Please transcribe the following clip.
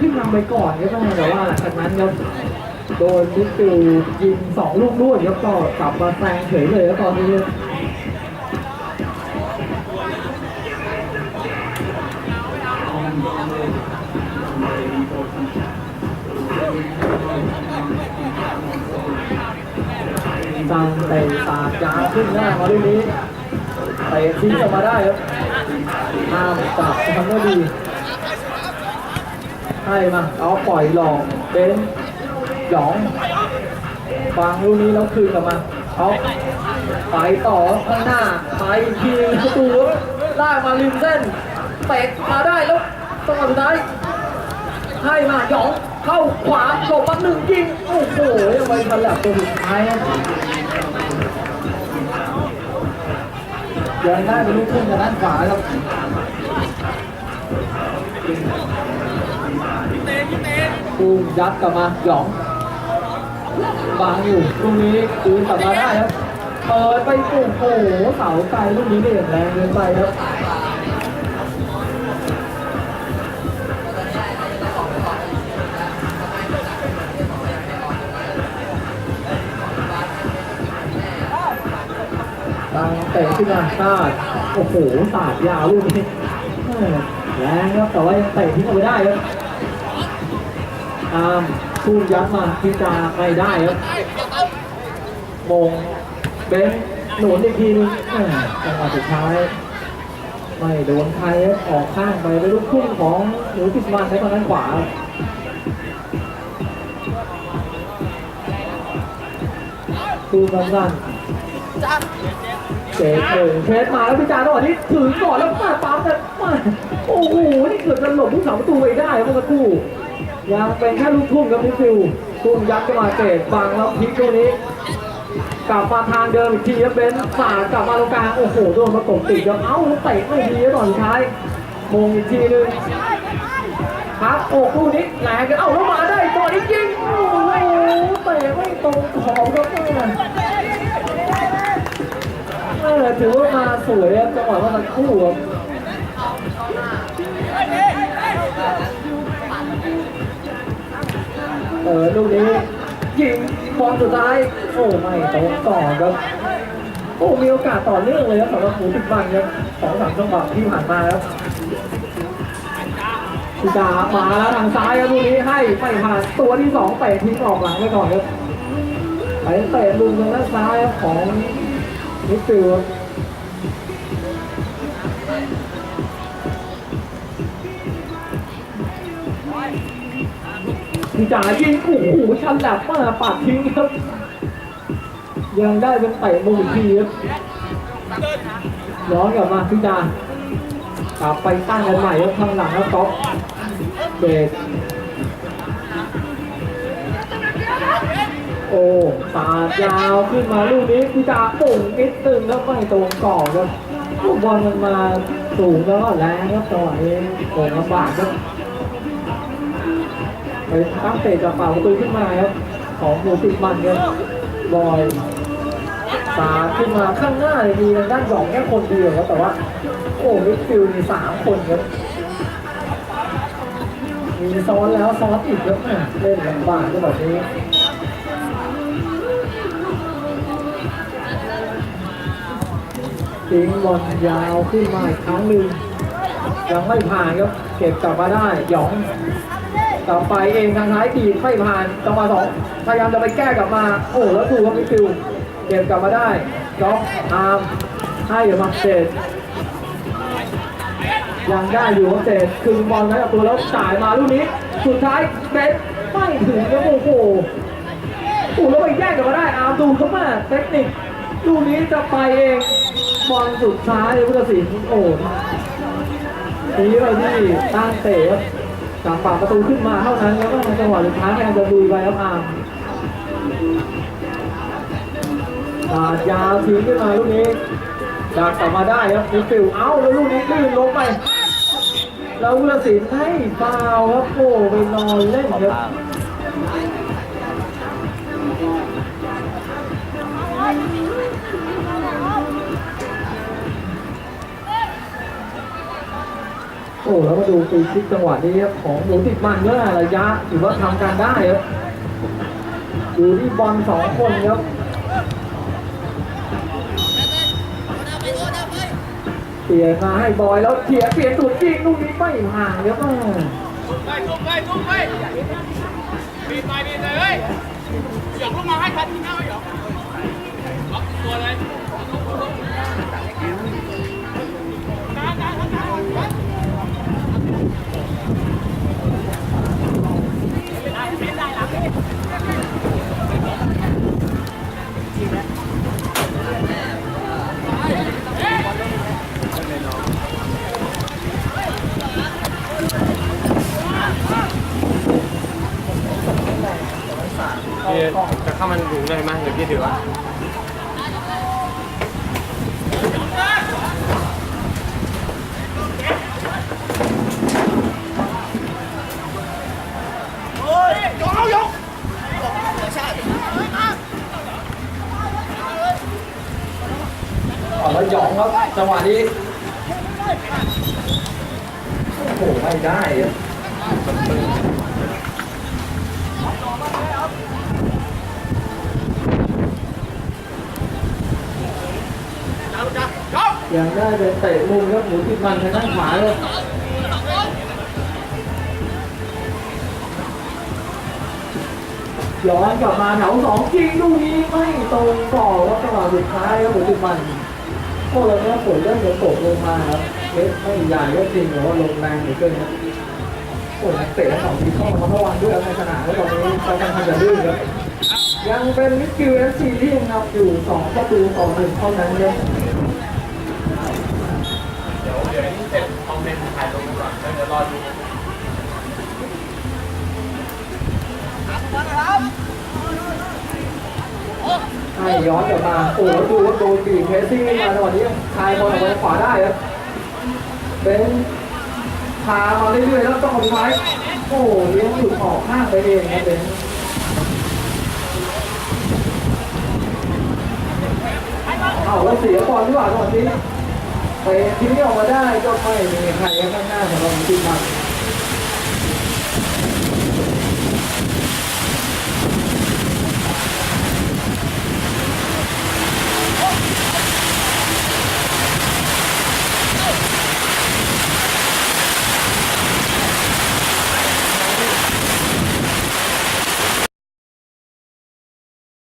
ขึ้นนำไปก่อนก็ได้แต่ว่าหลังจากนั้นครับโดนมิสฟิลยิงสองลูกด้วยแล้วก็กลับมาแซงเฉยเลยแล้วตอนนี้ตังเตะสาดยาวขึ้นหน้ามาด้วยนี้เตะทิ้งออกมาได้ครับห้ามจับทำได้ดี ให้มาเอาปล่อยหลอกเบนหยองฟังลูกนี้แล้วคืนกลับมาเขาไปต่อข้างหน้าไปทีประตูลามาริมเส้นเตะมาได้แล้วจังหวะสุดท้ายให้มาหยองเข้าขวาหลบมาหนึ่งยิงโอ้โหยังไปฉลับตัวสุดท้ายยังได้เป็นลูกทุ่งจากด้านขวาครับ ปูยัดกลับมาหยองบางอยู่ตรงนี้คืนกลับมาได้ครับเปิดไปโอ้โหเสาไกลลูกนี้เบี่ยแรงเกินไปครับตังเตะขึ้นมาคาดโอ้โหสาดยาวลูกนี้แรงครับแต่ว่ายังเตะทิ้งเอาไปได้ครับามทุ่ยัดมาพิจาไม่ได้ครับมงเบนหนุนอีกทีนึงจังหวะสุดท้าย ไม่โดนใครออกข้างไปไปลูกทุ่งของหนูพิสมันใช้ทางด้านขวาตูสั้นๆเจ๊เออเชสมาแล้วพิจารณ์จังหวะนี้ถือก่อนแล้วมาปั๊มกันมาโอ้โห นี่เกือบจะหลบผู้สาประตูไปได้เมื่อสักครู่ ยังเป็นแค่ลูกทุ่งครับพิฟิวทุ่งยัดเข้ามาเตะบังแล้วพลิกตรงนี้ กลับมาทางเดิมอีกทีครับเบนสาดกลับมาตรงกลางโอ้โหโดนประกบติดครับเอ้าเตะไม่ดีครับตอนท้ายมงอีกทีนึงครับโอ้คู่นี้แรงกันเอ้าแล้วมาได้ตอนนี้ยิงโอ้โหเตะไม่ตรงขอบครับแม่เออถือว่ามาสวยครับจังหวะเมื่อสักครู่ครับ เออลูกนี้ยิงบอลสุดท้าย โอ้ไม่ตรงต่อครับ โอ้มีโอกาสต่อเนื่องเลยครับสำหรับหมูติดบังครับสองสามจังหวะที่ผ่านมาครับพิจามาแล้วทางซ้ายครับลูกนี้ให้ไม่ผ่านตัวที่สองเตะทิ้งออกหลังไปก่อนครับไปเตะลุงทางด้านซ้ายของนิฟิล จายิงโอ้โหชันแหลบมาปัดทิ้งครับ ยังได้เป็นเตะมุมอีกทีครับย้อนกลับมาพิจารกลับไปตั้งกันใหม่ครับข้างหลังแล้วก๊อฟเบรกโอ้ตาดยาวขึ้นมาลูกนี้พิจารปุ่งนิดตึงแล้วไม่ตรงกรอครับลูกบอลมันมาสูงแล้วก็แรงครับจังหวะนี้โก่งลำบากครับ ไปตั้งเตะจากฝ่าประตูขึ้นมาครับของหมูติดมันครับบอยตาขึ้นมาข้างหน้าเลยมีทางด้านสองแค่คนเดียวครับแต่ว่าโอ้มิดฟิลด์มีสามคนครับมีซ้อนแล้วซ้อนอีกครับแม่เล่นลำบากแบบนี้ทิ้งบอลยาวขึ้นมาอีกครั้งหนึ่งยังไม่ผ่านครับเก็บกลับมาได้หยอง กลับไปเองทางท้ายตีไม่ผ่านจังหวะสองพยายามจะไปแก้กลับมา โอ้แล้วดูครับมิฟิลด์เก็บกลับมาได้จ็อกอาร์มให้เดี๋ยวมาเศษยังได้อยู่ครับเศษคืนบอลให้กับตัวแล้วจ่ายมาลูกนี้ สุดท้ายเบสไม่ถึงครับโอ้โหโอ้แล้วไปแย่งกลับมาได้อาร์มดูเข้ามาเทคนิคลูกนี้จะไปเองบอลสุดท้ายเลยพุทธศิลป์โอ้ทีไปที่ตั้งเตะ จากปากประตูขึ้นมาเท่านั้นแล้วก็ในจังหวะสุดท้ายพยายามจะลุยไปครับอาร์มตาดยาวทิ้งขึ้นมาลูกนี้ดักกลับมาได้ครับมิดฟิลเอ้าแล้วลูกนี้ลื่นลงไปแล้ววุฒิศิลป์ให้ฟาวครับโอ้ไปนอนเล่นครับ โอ้แล้วมาดูฟรีคิกจังหวะนี้ของหมูติดมันเมื่อระยะถือว่าทำการได้ครับอยู่ที่บอลสองคนครับเสียมาให้บอยแล้วเสียเปลี่ยนจุดจริงลูกนี้ไม่ห่างครับแม่ไปทุ่มไปทุ่มไปบีบไปบีบเลยเฮ้ยหยอกลูกมาให้ทันทีนะหยอกล็อกตัวเลย พี่ถือว่าออกมาหยองครับจังหวะนี้โอ้โหไม่ได้ครับ ยังได้เป็นเตะมุมครับหมูติดมันทางด้านขวาเลยย้อนกลับมาแถวสองจริงลูกนี้ไม่ตรงต่อครับจังหวะสุดท้ายครับหมูติดมันโอ้แล้วเนี่ยฝนเริ่มจะตกลงมาครับเล็กไม่ใหญ่ก็จริงแต่ว่าลงแรงเหลือเกินครับโอ้นักเตะสองทีมเข้ามาระวังด้วยครับในสนามแล้วตอนนี้เขากำลังจะดื้อครับยังเป็นมิดฟิลด์เอฟซีที่ยังนำอยู่สองประตูต่อหนึ่งเท่านั้นครับ เดี๋ยวเดี๋ยวนี้เสร็จคอมเมนต์ถ่ายลงก่อนแล้วเดี๋ยว รอดูให้ย้อนกลับมา โอ้แล้วดูว่าโดนบีบเพสซิ่งขึ้นมาในวันนี้ยังคายบอลออกไปขวาได้ครับเป็นพามาเรื่อยๆแล้วต้องสุดท้ายโอ้เลี้ยงหลุดออกข้างไปเองครับเป็นเอาแล้วเสียบอลดีกว่าตอนนี้ ไปทีนี้ออกมาได้ก็ไม่มีใครข้างหน้าของเราจริงครับ